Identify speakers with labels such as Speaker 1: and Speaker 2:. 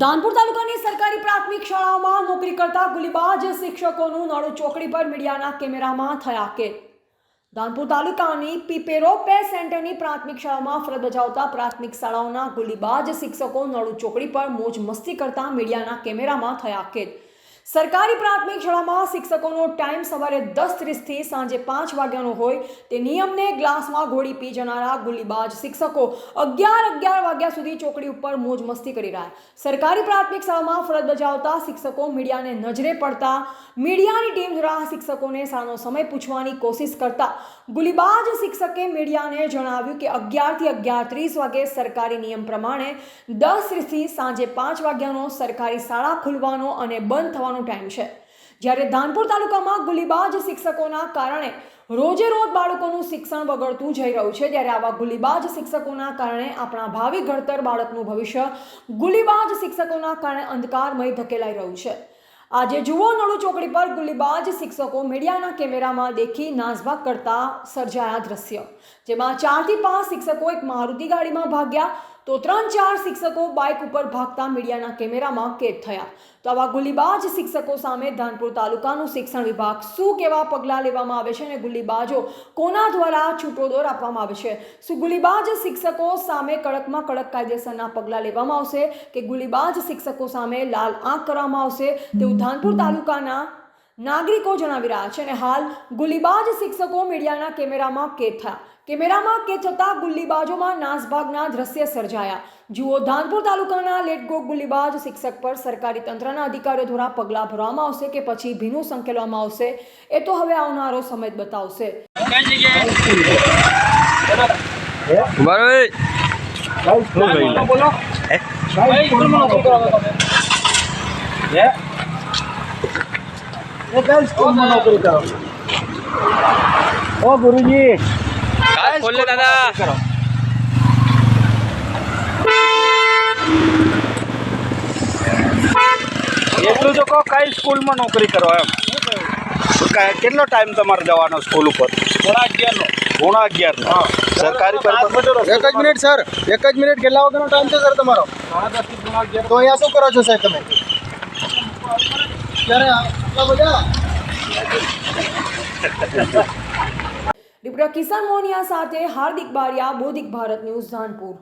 Speaker 1: ધાનપુર તાલુકાની સરકારી પ્રાથમિક શાળાઓમાં નોકરી કરતા ગુલીબાજ શિક્ષકોનું નાડું ચોકડી પર મીડિયાના કેમેરામાં થયા કે ધાનપુર તાલુકાની પીપેરો પે સેન્ટરની પ્રાથમિક શાળામાં ફરજ બજાવતા પ્રાથમિક શાળાઓના ગુલીબાજ શિક્ષકો નળુ ચોકડી પર મોજ મસ્તી કરતા મીડિયાના કેમેરામાં થયા કેદ. સરકારી પ્રાથમિક શાળામાં શિક્ષકોનો ટાઈમ સવારે દસ ત્રીસથી સાંજે પાંચ વાગ્યાનો હોય તે નિયમને ગ્લાસમાં ગોળી પી જનારા ગુલીબાજ શિક્ષકો અગિયાર અગિયાર વાગ્યા સુધી ચોકડી ઉપર મોજ મસ્તી કરી રહ્યા સરકારી પ્રાથમિક શાળામાં ફરજ બજાવતા શિક્ષકો મીડિયાને નજરે પડતા, મીડિયાની ટીમ દ્વારા શિક્ષકોને શાળાનો સમય પૂછવાની કોશિશ કરતા. ગુલીબાજ શિક્ષકે મીડિયાને જણાવ્યું કે અગિયારથી અગિયાર ત્રીસ વાગે સરકારી નિયમ પ્રમાણે દસ ત્રીસથી સાંજે પાંચ વાગ્યાનો સરકારી શાળા ખુલવાનો અને બંધ થવાનો ટાઈમ છે. જ્યારે ધાનપુર તાલુકામાં ગુલીબાજ શિક્ષકોના કારણે રોજે રોજ બાળકોનું શિક્ષણ બગડતું જઈ રહ્યું છે, ત્યારે આવા ગુલીબાજ શિક્ષકોના કારણે આપણા ભાવિ ઘડતર બાળકનું ભવિષ્ય ગુલીબાજ શિક્ષકોના કારણે અંધકારમય ધકેલાઈ રહ્યું છે. આજે જુઓ નળુ ચોકડી પર ગુલીબાજ શિક્ષકો મીડિયાના કેમેરામાં દેખી નાસભાગ કરતા સર્જાયા દ્રશ્ય, જેમાં ચારથી પાંચ શિક્ષકો એક મારુતિ ગાડીમાં ભાગ્યા તો ત્રણ ચાર શિક્ષકો બાઇક ઉપર ભાગતા મીડિયાના કેમેરામાં કેદ થયા. તો આવા ગુલીબાજ શિક્ષકો સામે ધાનપુર તાલુકાનું શિક્ષણ વિભાગ શું કેવા પગલાં લેવામાં આવે છે અને ગુલીબાજો કોના દ્વારા છૂટો દોર આપવામાં આવે છે? શું ગુલીબાજ શિક્ષકો સામે કડકમાં કડક કાયદેસરના પગલાં લેવામાં આવશે કે ગુલીબાજ શિક્ષકો સામે લાલ આંખ કરવામાં આવશે? તેવું ધાનપુર તાલુકાના નાગરિકો જણાવી રહ્યા છે અને હાલ ગુલીબાજ શિક્ષકો મીડિયાના કેમેરામાં કેદ થયા. કેમેરામાં કેદ થતા ગુલ્લીબાજોમાં નાસભાગના દ્રશ્ય સર્જાયા. જુઓ ધાનપુર તાલુકાના લેટગો ગુલ્લીબાજ શિક્ષક પર સરકારી તંત્રના અધિકારીઓ દ્વારા પગલાં ભરવામાં આવશે કે પછી ભીનું સંકેલવામાં આવશે? એ તો હવે આવનારો સમય બતાવશે.
Speaker 2: બરોબર
Speaker 3: બોલો કઈ સ્કૂલમાં નોકરી કરો છો તમે હે એ કઈ સ્કૂલમાં નોકરી કરો ઓ ગુરુજી
Speaker 2: કાચ ખોલ દાદા
Speaker 3: કરો. એટલું તો કહો કઈ સ્કૂલમાં નોકરી કરો એમ? કેટલો ટાઈમ તમારે જવાનો સ્કૂલ ઉપર? પોણા અગિયારનો. પોણા અગિયારનો. સરકારી
Speaker 4: એક જ મિનિટ સર. એક જ મિનિટ કેટલા વાગ્યાનો ટાઈમ છે સર તમારો? તો અહીંયા શું કરો છો સાહેબ તમે? ત્યારે
Speaker 1: રિપોર્ટર કિસાન મોનિયા સાથે હાર્દિક બારિયા બોધિક ભારત ન્યૂઝ ધાનપુર.